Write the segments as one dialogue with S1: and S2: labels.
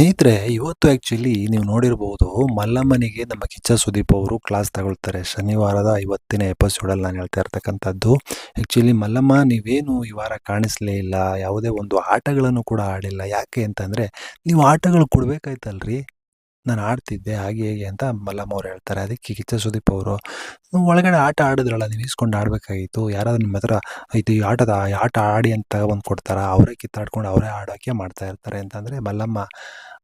S1: ಸ್ನೇಹಿತರೆ, ಇವತ್ತು ಆ್ಯಕ್ಚುಲಿ ನೀವು ನೋಡಿರ್ಬೋದು ಮಲ್ಲಮ್ಮನಿಗೆ ನಮ್ಮ ಕಿಚ್ಚ ಸುದೀಪ್ ಅವರು ಕ್ಲಾಸ್ ತಗೊಳ್ತಾರೆ. ಶನಿವಾರದ ಇವತ್ತಿನ ಎಪಿಸೋಡಲ್ಲಿ ನಾನು ಹೇಳ್ತಾ ಇರ್ತಕ್ಕಂಥದ್ದು. ಆ್ಯಕ್ಚುಲಿ ಮಲ್ಲಮ್ಮ, ನೀವೇನು ಈ ವಾರ ಕಾಣಿಸ್ಲೇ ಇಲ್ಲ, ಯಾವುದೇ ಒಂದು ಆಟಗಳನ್ನು ಕೂಡ ಆಡಿಲ್ಲ. ಯಾಕೆ ಅಂತಂದರೆ, ನೀವು ಆಟಗಳು ಕೊಡಬೇಕಾಯ್ತಲ್ರಿ? ನಾನು ಆಡ್ತಿದ್ದೆ, ಹಾಗೆ ಹೇಗೆ ಅಂತ ಮಲ್ಲಮ್ಮ ಅವ್ರು ಹೇಳ್ತಾರೆ. ಅದಕ್ಕೆ ಕಿಚ್ಚ ಸುದೀಪ್ ಅವರು ಒಳಗಡೆ ಆಟ ಆಡಿದ್ರಲ್ಲ, ನೀವು ಇಸ್ಕೊಂಡು ಆಡಬೇಕಾಗಿತ್ತು. ಯಾರಾದ್ರೂ ನಿಮ್ಮ ಹತ್ರ, ಇದು ಈ ಆಟದ ಆಟ ಆಡಿ ಅಂತ ತಗೊಬಂದು ಕೊಡ್ತಾರ ಅವರೇ ಕಿತ್ತಾಡ್ಕೊಂಡು ಅವರೇ ಆಡೋಕ್ಕೆ ಮಾಡ್ತಾ ಇರ್ತಾರೆ. ಅಂತಂದರೆ ಮಲ್ಲಮ್ಮ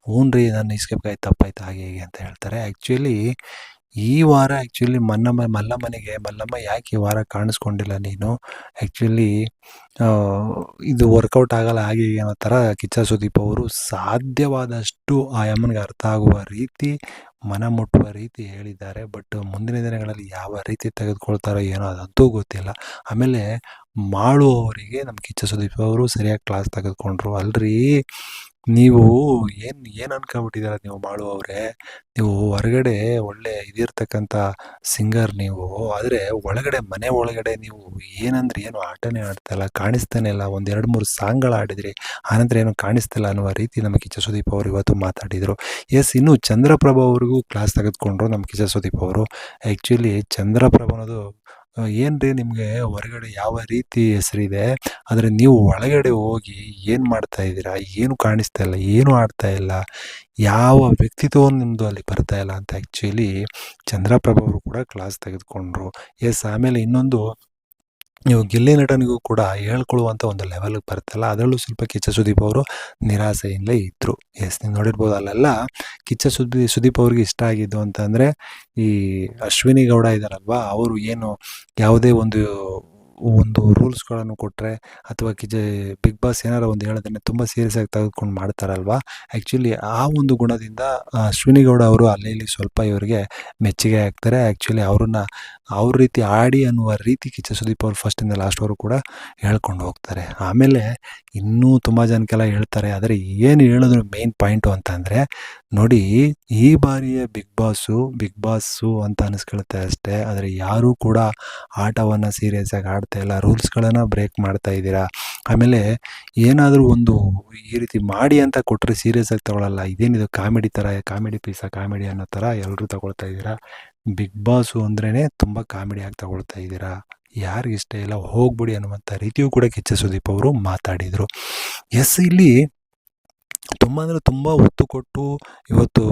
S1: ಹ್ಞೂ ರೀ ನಾನು ಆಯ್ತು ತಪ್ಪಾಯ್ತು ಹಾಗೆ ಹೀಗೆ ಅಂತ ಹೇಳ್ತಾರೆ. ಆ್ಯಕ್ಚುಲಿ ಈ ವಾರ ಆ್ಯಕ್ಚುಲಿ ಮನ್ನಮ್ಮ ಮಲ್ಲಮ್ಮನಿಗೆ, ಮಲ್ಲಮ್ಮ ಯಾಕೆ ಈ ವಾರ ಕಾಣಿಸ್ಕೊಂಡಿಲ್ಲ ನೀನು? ಆ್ಯಕ್ಚುಲಿ ಇದು ವರ್ಕೌಟ್ ಆಗಲ್ಲ ಹಾಗೆ ಹೀಗೆ ಅನ್ನೋ ಥರ ಕಿಚ್ಚ ಸುದೀಪ್ ಅವರು ಸಾಧ್ಯವಾದಷ್ಟು ಆ ಅಮ್ಮನಿಗೆ ಅರ್ಥ ಆಗುವ ರೀತಿ, ಮನ ಮುಟ್ಟುವ ರೀತಿ ಹೇಳಿದ್ದಾರೆ. ಬಟ್ ಮುಂದಿನ ದಿನಗಳಲ್ಲಿ ಯಾವ ರೀತಿ ತೆಗೆದುಕೊಳ್ತಾರೋ ಏನೋ ಅದಂತೂ ಗೊತ್ತಿಲ್ಲ. ಆಮೇಲೆ ಮಾಡುವವರಿಗೆ ನಮ್ಮ ಕಿಚ್ಚ ಸುದೀಪ್ ಅವರು ಸರಿಯಾಗಿ ಕ್ಲಾಸ್ ತೆಗೆದುಕೊಂಡ್ರು. ಅಲ್ರಿ ನೀವು ಏನು ಏನು ಅನ್ಕೊಂಬಿಟ್ಟಿದ್ದೀರ ನೀವು ಬಾಳು ಅವರೇ? ನೀವು ಹೊರಗಡೆ ಒಳ್ಳೆ ಇದಿರ್ತಕ್ಕಂಥ ಸಿಂಗರ್ ನೀವು, ಆದರೆ ಒಳಗಡೆ, ಮನೆ ಒಳಗಡೆ ನೀವು ಏನಂದ್ರೆ ಏನು ಆಟನೇ ಆಡ್ತಾ ಇಲ್ಲ, ಕಾಣಿಸ್ತಾನೆ ಇಲ್ಲ, ಒಂದು ಎರಡು ಮೂರು ಸಾಂಗ್ಗಳು ಆಡಿದ್ರಿ ಆನಂತರ ಏನು ಕಾಣಿಸ್ತಿಲ್ಲ ಅನ್ನುವ ರೀತಿ ನಮ್ಮ ಕಿಚ್ಚ ಸುದೀಪ್ ಅವರು ಇವತ್ತು ಮಾತಾಡಿದರು. ಎಸ್, ಇನ್ನು ಚಂದ್ರಪ್ರಭ ಅವ್ರಿಗೂ ಕ್ಲಾಸ್ ತೆಗೆದುಕೊಂಡ್ರು ನಮ್ಮ ಕಿಚ್ಚ ಸುದೀಪ್ ಅವರು. ಆ್ಯಕ್ಚುಲಿ ಚಂದ್ರಪ್ರಭ ಅನ್ನೋದು ಏನು ರೀ ನಿಮಗೆ ಹೊರಗಡೆ ಯಾವ ರೀತಿ ಹೆಸರಿದೆ? ಆದರೆ ನೀವು ಒಳಗಡೆ ಹೋಗಿ ಏನು ಮಾಡ್ತಾ ಇದ್ದೀರಾ? ಏನು ಕಾಣಿಸ್ತಾ ಇಲ್ಲ, ಏನು ಆಡ್ತಾ ಇಲ್ಲ? ಯಾವ ವ್ಯಕ್ತಿತ್ವ ನಿಮ್ಮದು ಅಲ್ಲಿ ಬರ್ತಾ ಇಲ್ಲ ಅಂತ ಆ್ಯಕ್ಚುಲಿ ಚಂದ್ರಪ್ರಭ ಅವರು ಕೂಡ ಕ್ಲಾಸ್ ತೆಗೆದುಕೊಂಡ್ರು. ಎಸ್ ಆಮೇಲೆ ಇನ್ನೊಂದು ನೀವು ಗಿಲ್ಲಿ ನಟನಿಗೂ ಕೂಡ ಹೇಳ್ಕೊಳ್ಳುವಂಥ ಒಂದು ಲೆವೆಲ್ಗೆ ಬರುತ್ತಲ್ಲ, ಅದರಲ್ಲೂ ಸ್ವಲ್ಪ ಕಿಚ್ಚ ಸುದೀಪ್ ಅವರು ನಿರಾಸೆಯಿಂದಲೇ ಇದ್ದರು ಎಸ್ ನೀವು ನೋಡಿರ್ಬೋದು ಅಲ್ಲೆಲ್ಲ ಕಿಚ್ಚ ಸುದ್ದಿ ಸುದೀಪ್ ಅವ್ರಿಗೆ ಇಷ್ಟ ಆಗಿದ್ದು ಅಂತಂದರೆ, ಈ ಅಶ್ವಿನಿ ಗೌಡ ಇದ್ದಾರಲ್ವಾ, ಅವರು ಏನು ಯಾವುದೇ ಒಂದು ಒಂದು ರೂಲ್ಸ್ಗಳನ್ನು ಕೊಟ್ಟರೆ ಅಥವಾ ಕಿಜ ಬಿಗ್ ಬಾಸ್ ಏನಾರು ಒಂದು ಹೇಳೋದನ್ನ ತುಂಬ ಸೀರಿಯಸ್ ಆಗಿ ತೆಗೆದುಕೊಂಡು ಮಾಡ್ತಾರಲ್ವಾ ಆ್ಯಕ್ಚುಲಿ ಆ ಒಂದು ಗುಣದಿಂದ ಅಶ್ವಿನಿ ಗೌಡ ಅವರು ಅಲ್ಲಿ ಇಲ್ಲಿ ಸ್ವಲ್ಪ ಇವರಿಗೆ ಮೆಚ್ಚುಗೆ ಆಗ್ತಾರೆ. ಆ್ಯಕ್ಚುಲಿ ಅವ್ರನ್ನ ಅವ್ರ ರೀತಿ ಆಡಿ ಅನ್ನುವ ರೀತಿ ಕಿಚ್ಚ ಸುದೀಪ್ ಅವರು ಫಸ್ಟಿಂದ ಲಾಸ್ಟ್ವರೆಗೂ ಕೂಡ ಹೇಳ್ಕೊಂಡು ಹೋಗ್ತಾರೆ. ಆಮೇಲೆ ಇನ್ನೂ ತುಂಬ ಜನಕ್ಕೆಲ್ಲ ಹೇಳ್ತಾರೆ, ಆದರೆ ಏನು ಹೇಳಿದ್ರು ಮೇನ್ ಪಾಯಿಂಟು ಅಂತಂದರೆ ನೋಡಿ ಈ ಬಾರಿಯ ಬಿಗ್ ಬಾಸು ಬಿಗ್ ಬಾಸು ಅಂತ ಅನಿಸ್ಕೊಳುತ್ತೆ ಅಷ್ಟೇ. ಆದರೆ ಯಾರೂ ಕೂಡ ಆಟವನ್ನು ಸೀರಿಯಸ್ಸಾಗಿ ಆಡ್ತಾ ಇಲ್ಲ. ರೂಲ್ಸ್ಗಳನ್ನು ಬ್ರೇಕ್ ಮಾಡ್ತಾ ಇದ್ದೀರಾ? ಆಮೇಲೆ ಏನಾದರೂ ಒಂದು ಈ ರೀತಿ ಮಾಡಿ ಅಂತ ಕೊಟ್ಟರೆ ಸೀರಿಯಸ್ಸಾಗಿ ತಗೊಳ್ಳಲ್ಲ ಇದೇನಿದು ಕಾಮಿಡಿ ಥರ ಕಾಮಿಡಿ ಪೀಸ ಕಾಮಿಡಿ ಅನ್ನೋ ಥರ ಎಲ್ಲರೂ ತಗೊಳ್ತಾ ಇದ್ದೀರಾ? ಬಿಗ್ ಬಾಸು ಅಂದ್ರೇ ತುಂಬ ಕಾಮಿಡಿಯಾಗಿ ತಗೊಳ್ತಾ ಇದ್ದೀರಾ? ಯಾರಿಗೆ ಇಷ್ಟ ಇಲ್ಲ, ಹೋಗ್ಬಿಡಿ ಅನ್ನುವಂಥ ರೀತಿಯೂ ಕೂಡ ಕಿಚ್ಚ ಸುದೀಪ್ ಅವರು ಮಾತಾಡಿದರು. ಎಸ್, ಇಲ್ಲಿ ತುಂಬ ಅಂದರೆ ತುಂಬ ಒತ್ತು ಕೊಟ್ಟು ಇವತ್ತು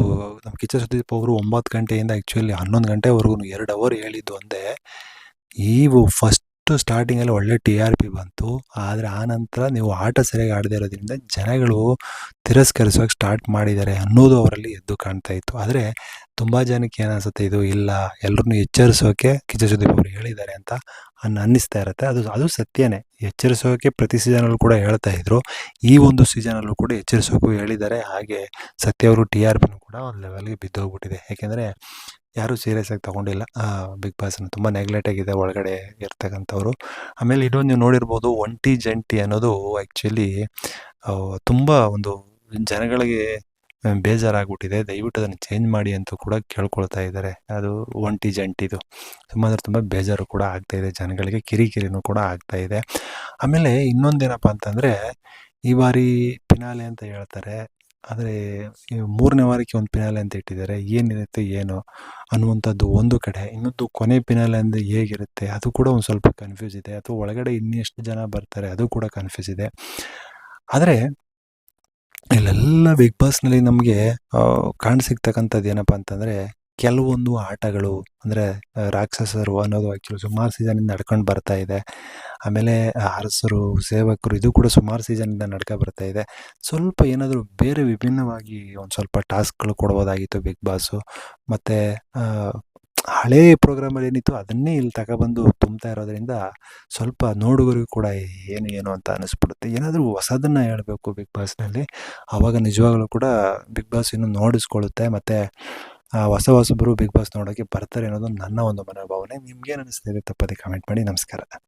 S1: ನಮ್ಮ ಕಿಚ್ಚ ಸುದೀಪ್ ಅವರು ಒಂಬತ್ತು ಗಂಟೆಯಿಂದ ಆ್ಯಕ್ಚುಲಿ ಹನ್ನೊಂದು ಗಂಟೆವರೆಗೂ ಎರಡು ಅವರ್ ಹೇಳಿದ್ದು ಒಂದೇ ಇವು ಫಸ್ಟ್ ಸ್ಟಾರ್ಟಿಂಗಲ್ಲಿ ಒಳ್ಳೆ ಟಿ ಆರ್ ಪಿ ಬಂತು, ಆದರೆ ಆನಂತರ ನೀವು ಆಟ ಸರಿಯಾಗಿ ಆಡದೇ ಇರೋದ್ರಿಂದ ಜನಗಳು ತಿರಸ್ಕರಿಸೋಕೆ ಸ್ಟಾರ್ಟ್ ಮಾಡಿದ್ದಾರೆ ಅನ್ನೋದು ಅವರಲ್ಲಿ ಎದ್ದು ಕಾಣ್ತಾ ಇತ್ತು. ಆದರೆ ತುಂಬ ಜನಕ್ಕೆ ಏನು ಇದು ಇಲ್ಲ ಎಲ್ಲರನ್ನೂ ಎಚ್ಚರಿಸೋಕೆ ಕಿಚ್ಚ ಸುದೀಪ್ ಅವರು ಹೇಳಿದ್ದಾರೆ ಅಂತ ಅನ್ನ ಅನ್ನಿಸ್ತಾ ಇರುತ್ತೆ. ಅದು ಅದು ಸತ್ಯನೇ. ಎಚ್ಚರಿಸೋಕೆ ಪ್ರತಿ ಸೀಸನಲ್ಲೂ ಕೂಡ ಹೇಳ್ತಾ ಇದ್ರು. ಈ ಒಂದು ಸೀಸನಲ್ಲೂ ಕೂಡ ಎಚ್ಚರಿಸೋಕ್ಕೂ ಹೇಳಿದ್ದಾರೆ. ಹಾಗೆ ಸತ್ಯ ಅವರು ಟಿ ಆರ್ ಪಿನೂ ಕೂಡ ಒಂದು ಲೆವೆಲ್ಗೆ ಬಿದ್ದೋಗ್ಬಿಟ್ಟಿದೆ. ಯಾಕೆಂದರೆ ಯಾರೂ ಸೀರಿಯಸ್ಸಾಗಿ ತೊಗೊಂಡಿಲ್ಲ. ಬಿಗ್ ಬಾಸನ್ನು ತುಂಬ ನೆಗ್ಲೆಕ್ಟ್ ಆಗಿದೆ ಒಳಗಡೆ ಇರ್ತಕ್ಕಂಥವ್ರು. ಆಮೇಲೆ ಇನ್ನೊಂದು ನೀವು ನೋಡಿರ್ಬೋದು, ಒಂಟಿ ಜಂಟಿ ಅನ್ನೋದು ಆ್ಯಕ್ಚುಲಿ ತುಂಬ ಒಂದು ಜನಗಳಿಗೆ ಬೇಜಾರಾಗ್ಬಿಟ್ಟಿದೆ. ದಯವಿಟ್ಟು ಅದನ್ನು ಚೇಂಜ್ ಮಾಡಿ ಅಂತ ಕೂಡ ಕೇಳ್ಕೊಳ್ತಾ ಇದ್ದಾರೆ. ಅದು ಒಂಟಿ ಜಂಟಿದು. ಅಂದರೆ ತುಂಬ ಬೇಜಾರು ಕೂಡ ಆಗ್ತಾ ಇದೆ. ಜನಗಳಿಗೆ ಕಿರಿಕಿರಿನೂ ಕೂಡ ಆಗ್ತಾ ಇದೆ. ಆಮೇಲೆ ಇನ್ನೊಂದೇನಪ್ಪ ಅಂತಂದರೆ, ಈ ಬಾರಿ ಪಿನಾಲೆ ಅಂತ ಹೇಳ್ತಾರೆ. ಆದರೆ ಮೂರನೇ ವಾರಕ್ಕೆ ಒಂದು ಪಿನಾಲೆ ಅಂತ ಇಟ್ಟಿದ್ದಾರೆ. ಏನಿರುತ್ತೆ, ಏನು ಅನ್ನುವಂಥದ್ದು ಒಂದು ಕಡೆ. ಇನ್ನೊಂದು ಕೊನೆ ಪಿನಾಲೆ ಅಂದರೆ ಹೇಗಿರುತ್ತೆ, ಅದು ಕೂಡ ಒಂದು ಸ್ವಲ್ಪ ಕನ್ಫ್ಯೂಸ್ ಇದೆ. ಅಥವಾ ಒಳಗಡೆ ಇನ್ನೆಷ್ಟು ಜನ ಬರ್ತಾರೆ, ಅದು ಕೂಡ ಕನ್ಫ್ಯೂಸ್ ಇದೆ. ಆದರೆ ಇಲ್ಲೆಲ್ಲ ಬಿಗ್ ಬಾಸ್ನಲ್ಲಿ ನಮಗೆ ಕಾಣಸಿಗ್ತಕ್ಕಂಥದ್ದು ಏನಪ್ಪ ಅಂತಂದರೆ, ಕೆಲವೊಂದು ಆಟಗಳು, ಅಂದರೆ ರಾಕ್ಷಸರು ಅನ್ನೋದು ಆ್ಯಕ್ಚುಲಿ ಸುಮಾರು ಸೀಸನಿಂದ ನಡ್ಕೊಂಡು ಬರ್ತಾ ಇದೆ. ಆಮೇಲೆ ಅರಸರು, ಸೇವಕರು ಇದು ಕೂಡ ಸುಮಾರು ಸೀಸನಿಂದ ನಡ್ಕೊ ಬರ್ತಾ ಇದೆ. ಸ್ವಲ್ಪ ಏನಾದರೂ ಬೇರೆ ವಿಭಿನ್ನವಾಗಿ ಒಂದು ಸ್ವಲ್ಪ ಟಾಸ್ಕ್ಗಳು ಕೊಡ್ಬೋದಾಗಿತ್ತು ಬಿಗ್ ಬಾಸು ಮತ್ತು ಹಳೇ ಪ್ರೋಗ್ರಾಮಲ್ಲಿ ಏನಿತ್ತು ಅದನ್ನೇ ಇಲ್ಲಿ ತಗೊಬಂದು ತುಂಬ್ತಾ ಇರೋದ್ರಿಂದ ಸ್ವಲ್ಪ ನೋಡುಗರಿಗೂ ಕೂಡ ಏನು ಏನು ಅಂತ ಅನ್ನಿಸ್ಬಿಡುತ್ತೆ. ಏನಾದರೂ ಹೊಸದನ್ನು ಹೇಳಬೇಕು ಬಿಗ್ ಬಾಸ್ನಲ್ಲಿ ಆವಾಗ ನಿಜವಾಗಲೂ ಕೂಡ ಬಿಗ್ ಬಾಸ್ ಇನ್ನೂ ನೋಡಿಸ್ಕೊಳ್ಳುತ್ತೆ. ಮತ್ತು ಹೊಸ ಹೊಸಬರು ಬಿಗ್ ಬಾಸ್ ನೋಡೋಕ್ಕೆ ಬರ್ತಾರೆ ಅನ್ನೋದು ನನ್ನ ಒಂದು ಮನೋಭಾವನೆ. ನಿಮ್ಗೇನು ಅನ್ನಿಸ್ತಿದೆ ತಪ್ಪದೆ ಕಮೆಂಟ್ ಮಾಡಿ. ನಮಸ್ಕಾರ.